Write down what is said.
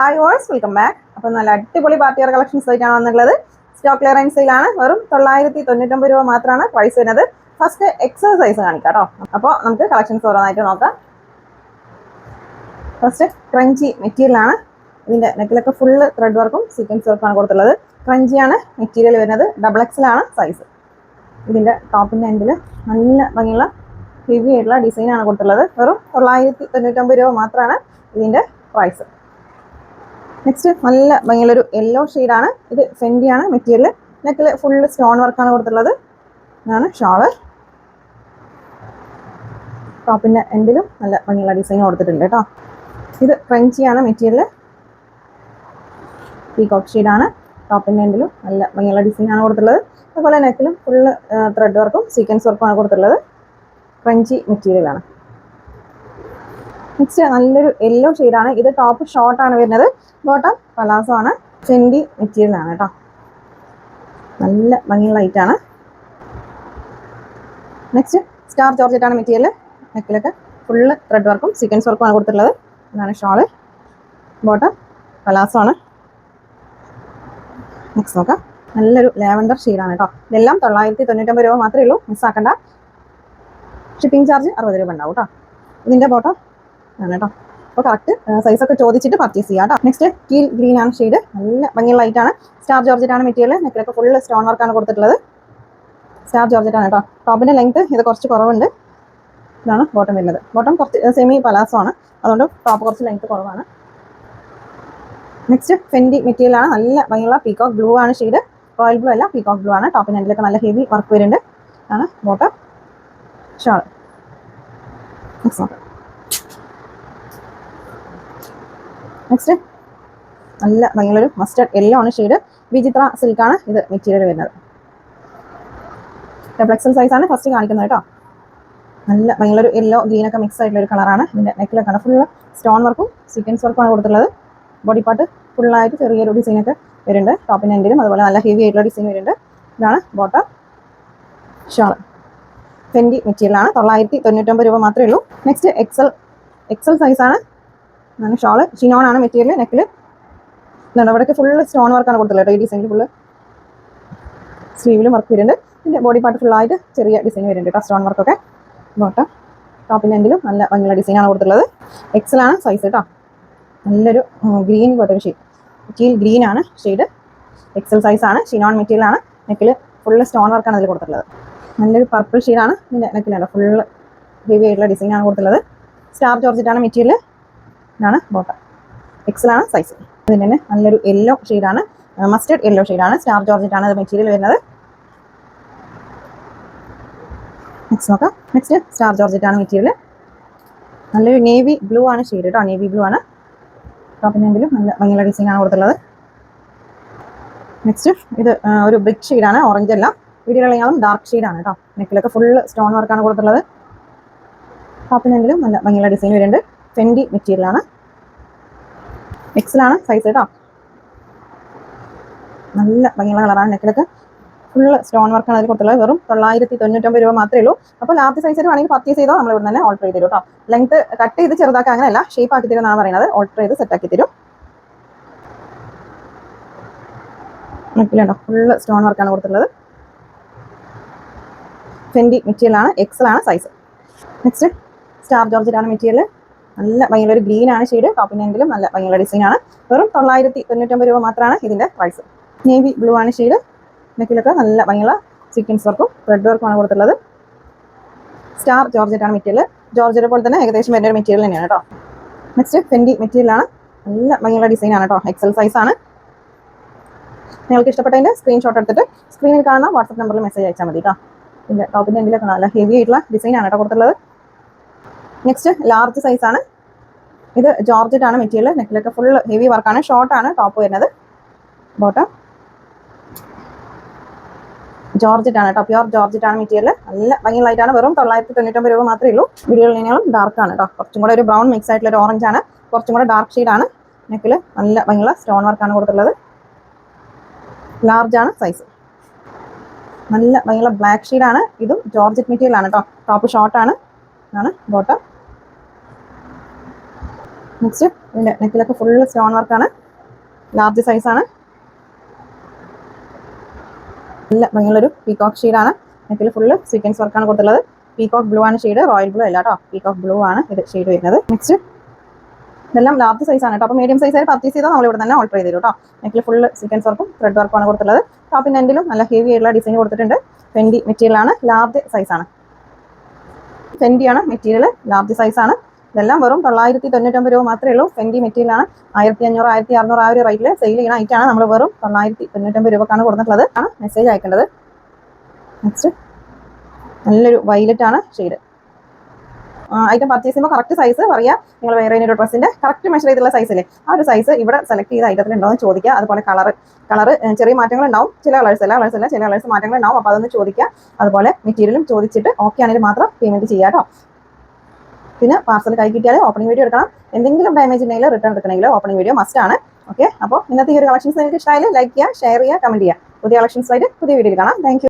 Hi ഓൾസ് welcome back അപ്പോൾ നല്ല അടിപൊളി പാർട്ടി വെയർ കളക്ഷൻസ് ആയിട്ടാണ് വന്നിട്ടുള്ളത്. സ്റ്റോക്ക് ക്ലിയറൻസിലാണ് വെറും തൊള്ളായിരത്തി തൊണ്ണൂറ്റൊമ്പത് രൂപ മാത്രമാണ് പ്രൈസ് വരുന്നത്. ഫസ്റ്റ് എക്സസൈസ് കാണിക്കാം കേട്ടോ. അപ്പോൾ നമുക്ക് കളക്ഷൻസ് ഓരോന്നായിട്ട് നോക്കാം. ഫസ്റ്റ് ക്രഞ്ചി മെറ്റീരിയലാണ് ഇതിന്റെ നെക്കിലൊക്കെ ഫുള്ള് ത്രെഡ് വർക്കും സീക്വൻസ് വർക്കാണ് കൊടുത്തുള്ളത് ക്രഞ്ചിയാണ് മെറ്റീരിയൽ വരുന്നത്. ഡബിൾ എക്സിലാണ് സൈസ് ഇതിന്റെ ടോപ്പിന്റെ എൻഡിൽ നല്ല ഭംഗിയുള്ള ഹെവി ആയിട്ടുള്ള ഡിസൈനാണ് കൊടുത്തുള്ളത് വെറും തൊള്ളായിരത്തി തൊണ്ണൂറ്റൊമ്പത് രൂപ മാത്രമാണ് ഇതിന്റെ പ്രൈസ് നെക്സ്റ്റ് നല്ല ഭംഗിയുള്ളൊരു യെല്ലോ ഷെയ്ഡാണ് ഇത് ഫെൻഡിയാണ് മെറ്റീരിയൽ നെക്കിൽ ഫുള്ള് സ്റ്റോൺ വർക്കാണ് കൊടുത്തിട്ടുള്ളത്. ഇതാണ് ഷാൾ ടോപ്പിന്റെ എൻഡിലും നല്ല ഭംഗിയുള്ള ഡിസൈൻ കൊടുത്തിട്ടുണ്ട് കേട്ടോ. ഇത് ക്രഞ്ചിയാണ് മെറ്റീരിയൽ പീകോക്ക് ഷെയ്ഡാണ് ടോപ്പിന്റെ എൻഡിലും നല്ല ഭംഗിയുള്ള ഡിസൈനാണ് കൊടുത്തിട്ടുള്ളത്. അതുപോലെ നെക്കിലും ഫുള്ള് ത്രെഡ് വർക്കും സീക്വൻസ് വർക്കുമാണ് കൊടുത്തിട്ടുള്ളത്. ക്രഞ്ചി മെറ്റീരിയലാണ് നെക്സ്റ്റ് നല്ലൊരു യെല്ലോ ഷെയ്ഡാണ് ഇത് ടോപ്പ് ഷോർട്ട് ആണ് വരുന്നത്. ബോട്ടം പലാസോ ആണ്. ചെണ്ടി മെറ്റീരിയൽ ആണ് കേട്ടോ. നല്ല ഭംഗിയുള്ള ആണ്. നെക്സ്റ്റ് സ്റ്റാർ ജോർജറ്റ് ആണ് മെറ്റീരിയൽ നെക്കിലൊക്കെ ഫുള്ള് ത്രെഡ് വർക്കും സീക്വൻസ് വർക്കും ആണ് കൊടുത്തിട്ടുള്ളത്. ഇതാണ് ഷോൾ ബോട്ടം പലാസോ ആണ്. നെക്സ്റ്റ് നോക്കാം. നല്ലൊരു ലാവൻഡർ ഷെയ്ഡാണ് കേട്ടോ. ഇതെല്ലാം തൊള്ളായിരത്തി തൊണ്ണൂറ്റൊമ്പത് രൂപ മാത്രമേ ഉള്ളൂ. മിസ്സാക്കണ്ട ഷിപ്പിംഗ് ചാർജ് അറുപത് രൂപ ഉണ്ടാവും കേട്ടോ. ഇതിന്റെ ബോട്ടം ആണ് കേട്ടോ അപ്പോൾ കറക്റ്റ് സൈസ് ഒക്കെ ചോദിച്ചിട്ട് പർച്ചേസ് ചെയ്യാം കേട്ടോ നെക്സ്റ്റ് കീൽ ഗ്രീൻ ആണ് ഷെയ്ഡ് നല്ല ഭംഗിയുള്ള ലൈറ്റ് ആണ്. സ്റ്റാർ ജോർജറ്റ് ആണ് മെറ്റീരിയൽ നെക്കിലൊക്കെ ഫുള്ള് സ്റ്റോൺ വർക്കാണ് കൊടുത്തിട്ടുള്ളത്. സ്റ്റാർ ജോർജറ്റ് ആണ് കേട്ടോ ടോപ്പിന്റെ ലെങ്ത് ഇത് കുറച്ച് കുറവുണ്ട്. ഇതാണ് ബോട്ടം വരുന്നത്. ബോട്ടം കുറച്ച് സെമി പലാസോ ആണ്. അതുകൊണ്ട് ടോപ്പ് കുറച്ച് ലെങ്ത് കുറവാണ്. നെക്സ്റ്റ് ഫെൻഡി മെറ്റീരിയൽ ആണ്. നല്ല ഭംഗിയുള്ള പീകോക്ക് ബ്ലൂ ആണ് ഷെയ്ഡ് റോയൽ ബ്ലൂ അല്ല പീകോക്ക് ബ്ലൂ ആണ്. ടോപ്പിന്റെ എൻഡിലൊക്കെ നല്ല ഹെവി വർക്ക് വരുന്നുണ്ട്. ആണ് ബോട്ടം ഷാൾ നെക്സ്റ്റ് നോക്കാം നെക്സ്റ്റ് നല്ല ഭംഗിയുള്ളൊരു മസ്റ്റർഡ് യെല്ലോ ആണ് ഷെയ്ഡ് വിചിത്ര സിൽക്കാണ് ഇത് മെറ്റീരിയൽ വരുന്നത്. ഡബ്ലക്സൽ സൈസ് സൈസാണ് ഫസ്റ്റ് കാണിക്കുന്നത് കേട്ടോ. നല്ല ഭംഗിയുള്ളൊരു യെല്ലോ ഗ്രീനൊക്കെ മിക്സ് ആയിട്ടുള്ള ഒരു കളറാണ് ഇതിന്റെ നെക്കിലൊക്കെ ഫുള്ള് സ്റ്റോൺ വർക്കും സീക്വൻസ് വർക്കുമാണ് കൊടുത്തിട്ടുള്ളത്. ബോഡി പാർട്ട് ഫുള്ളായിട്ട് ചെറിയൊരു ഡിസൈനൊക്കെ വരുന്നുണ്ട്. ടോപ്പിന്റെ എൻഡിലും അതുപോലെ നല്ല ഹെവി ആയിട്ടുള്ള ഡിസൈൻ വരുന്നുണ്ട്. ഇതാണ് ബോട്ടം ഷാൾ ഫെൻഡി മെറ്റീരിയലാണ് തൊള്ളായിരത്തി തൊണ്ണൂറ്റൊമ്പത് രൂപ മാത്രമേ ഉള്ളൂ. നെക്സ്റ്റ് എക്സൽ എക്സൽ സൈസാണ് ആണ് ഷോൾ ഷിനോൺ ആണ് മെറ്റീരിയൽ നെക്കിൽ എന്താണ് അവിടെയൊക്കെ ഫുള്ള് സ്റ്റോൺ വർക്കാണ് കൊടുത്തുള്ളത് ഈ ഡിസൈനിൽ ഫുള്ള് സ്ലീവിലും വർക്ക് വരുന്നുണ്ട്. പിന്നെ ബോഡി പാർട്ട് ഫുള്ളായിട്ട് ചെറിയ ഡിസൈൻ വരുന്നുണ്ട് കേട്ടോ സ്റ്റോൺ വർക്കൊക്കെ ബോട്ടം ടോപ്പിന്റെ എൻഡിലും നല്ല ഭംഗിയുള്ള ഡിസൈനാണ് കൊടുത്തിട്ടുള്ളത്. എക്സലാണ് സൈസ് കേട്ടോ. നല്ലൊരു ഗ്രീൻ പോട്ടൊരു ഷെയ്ഡ് മെറ്റീരിയൽ ഗ്രീൻ ആണ് ഷെയ്ഡ് എക്സൽ സൈസാണ് ഷിനോൺ മെറ്റീരിയൽ ആണ്. നെക്കിൽ ഫുള്ള് സ്റ്റോൺ വർക്കാണ് അതിൽ കൊടുത്തിട്ടുള്ളത്. നല്ലൊരു പർപ്പിൾ ഷെയ്ഡാണ് ഇതിന്റെ നെക്കിലാണ് ഫുള്ള് ഹെവി ആയിട്ടുള്ള ഡിസൈനാണ് കൊടുത്തിട്ടുള്ളത്. സ്റ്റാർ ജോർജറ്റാണ് മെറ്റീരിയൽ ഇതാണ് ബോട്ടം. എക്സലാണ് സൈസ് ഇതിന് തന്നെ നല്ലൊരു യെല്ലോ ഷെയ്ഡാണ് മസ്റ്റേഡ് യെല്ലോ ഷെയ്ഡാണ് സ്റ്റാർ ജോർജറ്റ് ആണ്. മെറ്റീരിയൽ വരുന്നത്. നെക്സ്റ്റ് നോക്കാം. നെക്സ്റ്റ് സ്റ്റാർ ജോർജറ്റ് ആണ് മെറ്റീരിയൽ നല്ലൊരു നേവി ബ്ലൂ ആണ് ഷെയ്ഡ് കേട്ടോ നേവി ബ്ലൂ ആണ്. ടോപ്പിനെങ്കിലും നല്ല ഭംഗിയുള്ള ഡിസൈൻ ആണ് കൊടുത്തുള്ളത് നെക്സ്റ്റ് ഇത് ഒരു ബ്രിക്ക് ഷെയ്ഡാണ് ഓറഞ്ച് അല്ല. വീഡിയോകളെങ്കിലും ഡാർക്ക് ഷെയ്ഡാണ് കേട്ടോ നെക്കിലൊക്കെ ഫുൾ സ്റ്റോൺ വർക്കാണ് കൊടുത്തുള്ളത് ടോപ്പിനെങ്കിലും നല്ല ഭംഗിയുള്ള ഡിസൈൻ വരുന്നുണ്ട്. ഫെൻഡി മെറ്റീരിയൽ ആണ്. എക്സലാണ് സൈസ് കേട്ടോ നല്ല ഭംഗിയുള്ള കളറാണ് നെക്കിലൊക്കെ ഫുള്ള് സ്റ്റോൺ വർക്കാണ് അതിൽ കൊടുത്തുള്ളത് വെറും തൊള്ളായിരത്തി തൊണ്ണൂറ്റൊമ്പത് രൂപ മാത്രമേ ഉള്ളൂ. അപ്പോൾ ലാർജ് സൈസിൽ വേണമെങ്കിൽ പർച്ചേസ് ചെയ്തോ നമ്മൾ ഇവിടെ തന്നെ ഓൾട്ടർ ചെയ്ത് തരും കേട്ടോ ലെങ്ത് കട്ട് ചെയ്ത് ചെറുതാക്കാൻ അങ്ങനെയല്ല ഷേപ്പ് ആക്കി തരും പറയുന്നത്. ഓൾട്ടർ ചെയ്ത് സെറ്റ് ആക്കി തരും. നെക്കിലുണ്ടോ? ഫുള്ള് സ്റ്റോൺ വർക്കാണ് കൊടുത്തിട്ടുള്ളത്. ഫെൻഡി മെറ്റീരിയലാണ് എക്സൽ ആണ് സൈസ് നെക്സ്റ്റ് സ്റ്റാർ ജോർജറ്റ് ആണ് മെറ്റീരിയൽ നല്ല ഭയങ്കര ഒരു ഗ്രീൻ ആണ് ഷെയ്ഡ് ടോപ്പിനെങ്കിലും നല്ല ഭയങ്കര ഡിസൈൻ ആണ്. വെറും തൊള്ളായിരത്തി തൊണ്ണൂറ്റൊമ്പത് രൂപ മാത്രമാണ് ഇതിന്റെ പ്രൈസ് നേവി ബ്ലൂ ആണ് ഷെയ്ഡ് നെക്കിലൊക്കെ നല്ല ഭയങ്കര സീക്വൻസ് വർക്കും റെഡ് വർക്കുമാണ് കൊടുത്തിട്ടുള്ളത്. സ്റ്റാർ ജോർജറ്റ് ആണ് മെറ്റീരിയൽ ജോർജറ്റ് പോലെ തന്നെ ഏകദേശം വരുന്ന ഒരു മെറ്റീരിയൽ തന്നെയാണ് കേട്ടോ. നെക്സ്റ്റ് ഫെൻഡി മെറ്റീരിയൽ ആണ്. നല്ല ഭംഗിയുള്ള ഡിസൈൻ ആണ് കേട്ടോ. എക്സൽ സൈസ് ആണ്. നിങ്ങൾക്ക് ഇഷ്ടപ്പെട്ടതിന്റെ സ്ക്രീൻഷോട്ട് എടുത്തിട്ട് സ്ക്രീനിൽ കാണുന്ന വാട്സപ്പ് നമ്പറിൽ മെസ്സേജ് അയച്ചാൽ മതി കേട്ടോ. ഇതിന്റെ ടോപ്പിന്റെ എൻഡിലൊക്കെ നല്ല ഹെവി ആയിട്ടുള്ള ഡിസൈൻ ആണ് കേട്ടോ കൊടുത്തിട്ടുള്ളത്. നെക്സ്റ്റ് ലാർജ് സൈസ് ആണ്. ഇത് ജോർജറ്റ് ആണ് മെറ്റീരിയൽ. നെക്കിലൊക്കെ ഫുൾ ഹെവി വർക്കാണ് ഷോർട്ട് ആണ് ടോപ്പ് വരുന്നത്. ബോട്ടം ജോർജറ്റ് ആണ് കേട്ടോ പ്യുവർ ജോർജറ്റ് ആണ് മെറ്റീരിയൽ. നല്ല ഭംഗിയുള്ളതായിട്ടാണ് വെറും തൊള്ളായിരത്തി തൊണ്ണൂറ്റൊമ്പത് രൂപ മാത്രമേ ഉള്ളൂ. വീഡിയോയിലും ഡാർക്ക് ആണ് കേട്ടോ കുറച്ചും കൂടെ ഒരു ബ്രൗൺ മിക്സ് ആയിട്ടുള്ള ഒരു ഓറഞ്ച് ആണ്. കുറച്ചും കൂടെ ഡാർക്ക് ആണ്. നെക്കിൽ നല്ല ഭംഗിയുള്ള സ്റ്റോൺ വർക്കാണ് കൊടുത്തിട്ടുള്ളത്. ലാർജ് ആണ് സൈസ് നല്ല ഭംഗിയുള്ള ബ്ലാക്ക് ആണ്. ഇതും ജോർജറ്റ് മെറ്റീരിയൽ ആണ് കേട്ടോ ടോപ്പ് ഷോർട്ടാണ് ആണ്. ആണ്. ബോട്ടം നെക്സ്റ്റ് ഇതിന്റെ നെക്കിലൊക്കെ ഫുള്ള് സ്റ്റോൺ വർക്കാണ് ലാർജ് സൈസാണ് നല്ല ഭംഗിയുള്ളൊരു പീകോക്ക് ഷെയ്ഡാണ് നെക്കിൽ ഫുള്ള് സീക്വൻസ് വർക്കാണ് കൊടുത്തുള്ളത് പീകോക്ക് ബ്ലൂ ആണ് ഷെയ്ഡ് റോയൽ ബ്ലൂ അല്ല കേട്ടോ പീകോക്ക് ബ്ലൂ ആണ് ഇത് ഷെയ്ഡ് വരുന്നത്. നെക്സ്റ്റ് ഇതെല്ലാം ലാർജ് സൈസ് ആണ് കേട്ടോ അപ്പോൾ മീഡിയം സൈസ് ആയി പർച്ചേസ് ചെയ്താൽ നമ്മൾ ഇവിടെ തന്നെ ഓൾട്ടർ ചെയ്ത് കേട്ടോ നെക്കിൽ ഫുൾ സീക്വൻസ് വർക്കും ത്രെഡ് വർക്കുമാണ് കൊടുത്തുള്ളത് ടോപ്പിന്റെ എൻഡിലും നല്ല ഹെവി ആയിട്ടുള്ള ഡിസൈൻ കൊടുത്തിട്ടുണ്ട്. ഫെൻഡി മെറ്റീരിയലാണ് ലാർജ് സൈസ് ആണ്. ഫെൻഡി ആണ് മെറ്റീരിയൽ ലാർജ് സൈസ് ആണ്. ഇതെല്ലാം വെറും തൊള്ളായിരത്തി തൊണ്ണൂറ്റൊമ്പത് രൂപ മാത്രമേ ഉള്ളൂ. ഫെൻഡി മെറ്റീരിയൽ ആണ്. ആയിരത്തി അഞ്ഞൂറ് ആയിരത്തി അറുന്നൂറ് ആ ഒരു റേറ്റിൽ സെയിൽ ചെയ്യുന്ന ഐറ്റാണ് നമ്മൾ വെറും തൊള്ളായിരത്തി തൊണ്ണൂറ്റൊമ്പത് രൂപക്കാണ് കൊടുത്തിട്ടുള്ളത്. ആണ് മെസ്സേജ് അയക്കേണ്ടത്. നെക്സ്റ്റ് നല്ലൊരു വൈലറ്റ് ആണ് ഷെയ്ഡ് ഐറ്റം പർച്ചേസ് ചെയ്യുമ്പോൾ കറക്റ്റ് സൈസ് പറയാം. നിങ്ങൾ വേറെ ഒരു ഡ്രസ്സിന്റെ കറക്റ്റ് മെഷർ ചെയ്തിട്ടുള്ള സൈസില്ലേ ആ ഒരു സൈസ് ഇവിടെ സെലക്ട് ചെയ്ത ഐറ്റത്തിൽ ഉണ്ടോ എന്ന് ചോദിക്കുക അതുപോലെ കളർ കളർ ചെറിയ മാറ്റങ്ങൾ ഉണ്ടാവും. ചില കളേഴ്സ് എല്ലാ കളേഴ്സ് അല്ല ചില കളേഴ്സ് മാറ്റങ്ങൾ ഉണ്ടാവും. അപ്പോൾ അതൊന്ന് ചോദിക്കുക അതുപോലെ മെറ്റീരിയലും ചോദിച്ചിട്ട് ഓക്കെ ആണെങ്കിൽ മാത്രം പേയ്മെന്റ് ചെയ്യാം കേട്ടോ പിന്നെ പാർസൽ കൈ കിട്ടിയാൽ ഓപ്പണിംഗ് വീഡിയോ എടുക്കണം. എന്തെങ്കിലും ഡാമേജ് ഉണ്ടെങ്കിൽ റിട്ടേൺ എടുക്കണമെങ്കിൽ ഓപ്പണിംഗ് വീഡിയോ മസ്റ്റ് ആണ്. ഓക്കെ അപ്പോൾ ഇന്നത്തെ ഈ ഒരു കളക്ഷൻസ് നിങ്ങൾക്ക് ഇഷ്ടമായാലും ലൈക്ക് ചെയ്യുക ഷെയർ ചെയ്യുക കമന്റ് ചെയ്യുക. പുതിയ കളക്ഷൻസ് ആയിട്ട് പുതിയ വീഡിയോയിൽ കാണാം. താങ്ക്